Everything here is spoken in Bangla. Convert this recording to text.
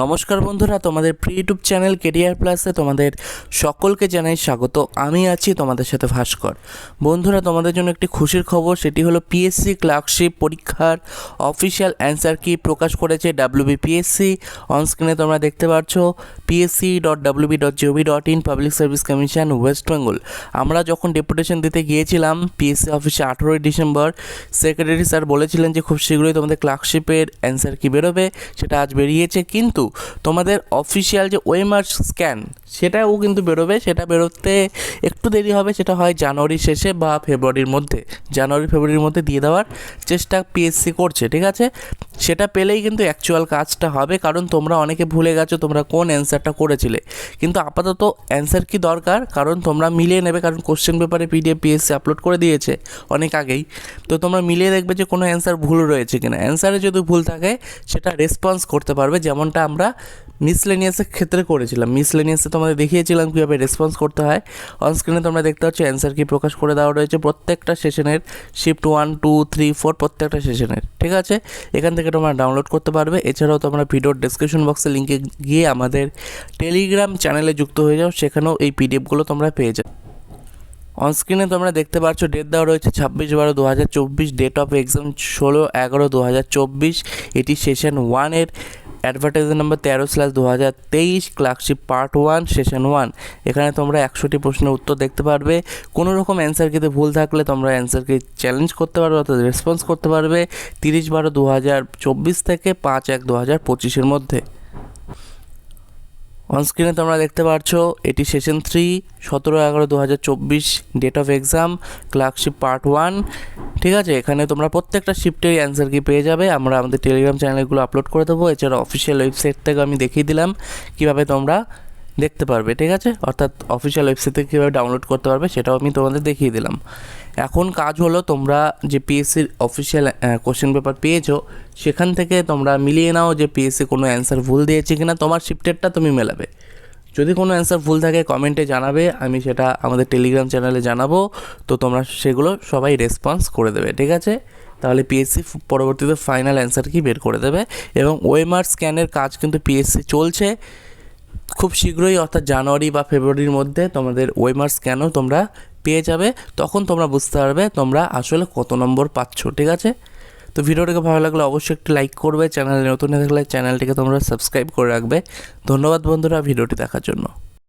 নমস্কার বন্ধুরা, তোমাদের প্রি ইউটিউব চ্যানেল কেরিয়ার প্লাসে তোমাদের সকলকে জানাই স্বাগত। আমি আছি তোমাদের সাথে ভাস্কর। বন্ধুরা, তোমাদের জন্য একটি খুশির খবর, সেটি হলো পিএসসি ক্লার্কশিপ পরীক্ষার অফিসিয়াল অ্যান্সার কি প্রকাশ করেছে ডাব্লিউবিপিএসসি অনস্ক্রিনে তোমরা দেখতে পাচ্ছ PSC dot WB dot gov dot in public service commission West Bengal আমরা যখন ডেপুটেশন দিতে গিয়েছিলাম পিএসসি অফিসে আঠেরোই ডিসেম্বর সেক্রেটারি স্যার বলেছিলেন যে খুব শীঘ্রই তোমাদের ক্লার্কশিপের অ্যান্সার কি বেরোবে, সেটা আজ বেরিয়েছে। কিন্তু তোমাদের অফিসিয়াল যে ওয়েমার স্ক্যান সেটাও কিন্তু বেরোবে। সেটা বেরোতে একটু দেরি হবে, সেটা হয় জানুয়ারির শেষে বা ফেব্রুয়ারির মধ্যে। জানুয়ারি, ফেব্রুয়ারির মধ্যে দিয়ে দেওয়ার চেষ্টা পিএসসি করছে, ঠিক আছে? সেটা পেলেই কিন্তু অ্যাকচুয়াল কাজটা হবে, কারণ তোমরা অনেকে ভুলে গেছো তোমরা কোন অ্যান্সারটা করেছিলে। কিন্তু আপাতত অ্যান্সার কি দরকার? কারণ তোমরা মিলিয়ে নেবে, কারণ কোশ্চেন পেপারে পিডিএফ পিএসসি আপলোড করে দিয়েছে অনেক আগেই। তো তোমরা মিলিয়ে দেখবে যে কোনো অ্যান্সার ভুল রয়েছে কিনা। অ্যান্সারে যদি ভুল থাকে, সেটা রেসপন্স করতে পারবে, যেমনটা আমরা মিসলেনিয়াসের ক্ষেত্রে করেছিলাম। মিসলেনিয়াসে তোমাদের দেখিয়েছিলাম কীভাবে রেসপন্স করতে হয়। অনস্ক্রিনে তোমরা দেখতে পাচ্ছ অ্যান্সার কি প্রকাশ করে দেওয়া রয়েছে প্রত্যেকটা সেশনের shift one two three four প্রত্যেকটা সেশনের ঠিক আছে? এখান থেকে তোমরা ডাউনলোড করতে পারবে এছাড়াও তোমরা ভিডিওর ডিসক্রিপশন বক্সে লিঙ্কে গিয়ে আমাদের টেলিগ্রাম চ্যানেলে যুক্ত হয়ে যাও সেখানেও এই পিডিএফগুলো তোমরা পেয়ে যাও অনস্ক্রিনে তোমরা দেখতে পাচ্ছ ডেট দেওয়া রয়েছে ছাব্বিশ বারো দু হাজার চব্বিশ ডেট অফ এক্সাম ষোলো এগারো দু হাজার চব্বিশ এটি সেশন ওয়ানের অ্যাডভার্টাইজার নাম্বার তেরো স্ল্যাশ দু হাজার তেইশ clerkship part one session one এখানে তোমরা একশোটি প্রশ্নের উত্তর দেখতে পারবে। কোনো রকম অ্যান্সার কিতে ভুল থাকলে তোমরা অ্যান্সারকে চ্যালেঞ্জ করতে পারবে অর্থাৎ রেসপন্স করতে পারবে তিরিশ বারো দু হাজার চব্বিশ থেকে পাঁচ এক দু হাজার পঁচিশের মধ্যে। অনস্ক্রিনে তোমরা দেখতে পাচ্ছ এটি সেশন থ্রি সতেরো এগারো দু হাজার চব্বিশ date of exam clerkship part one ঠিক আছে, এখানে তোমরা প্রত্যেকটা শিফটের অ্যান্সার কি পেয়ে যাবে, আমরা আমাদের টেলিগ্রাম চ্যানেলগুলো আপলোড করে দেবো, এছাড়া অফিসিয়াল ওয়েবসাইট থেকে আমি দেখিয়ে দিলাম কীভাবে তোমরা দেখতে পারবে, ঠিক আছে? অর্থাৎ অফিসিয়াল ওয়েবসাইট থেকে কীভাবে ডাউনলোড করতে পারবে, সেটাও আমি তোমাদের দেখিয়ে দিলাম। এখন কাজ হলো তোমরা যে পিএসসির অফিসিয়াল কোশ্চেন পেপার পেয়েছ, সেখান থেকে তোমরা মিলিয়ে নাও যে পিএসসি কোনো অ্যান্সার ভুল দিয়েছে কিনা, তোমার শিফটেরটা তুমি মেলাবে। যদি কোনো অ্যান্সার ভুল থাকে কমেন্টে জানাবে, আমি সেটা আমাদের টেলিগ্রাম চ্যানেলে জানাব। তো তোমরা সেগুলো সবাই রেসপন্স করে দেবে, ঠিক আছে? তাহলে পিএসসি পরবর্তীতে ফাইনাল অ্যান্সার কি বের করে দেবে? এবং ওয়েমার স্ক্যানের কাজ কিন্তু পিএসসি চলছে। খুব শীঘ্রই, অর্থাৎ জানুয়ারি বা ফেব্রুয়ারির মধ্যে তোমাদের ওয়েমার স্ক্যানও তোমরা পেয়ে যাবে। তখন তোমরা বুঝতে পারবে তোমরা আসলে কত নম্বর পাচ্ছ, ঠিক আছে? তো ভিডিওটাকে ভালো লাগলে অবশ্যই একটি লাইক করবে, চ্যানেলে নতুন থাকলে চ্যানেলটিকে তোমরা সাবস্ক্রাইব করে রাখবে। ধন্যবাদ বন্ধুরা, ভিডিওটি দেখার জন্য।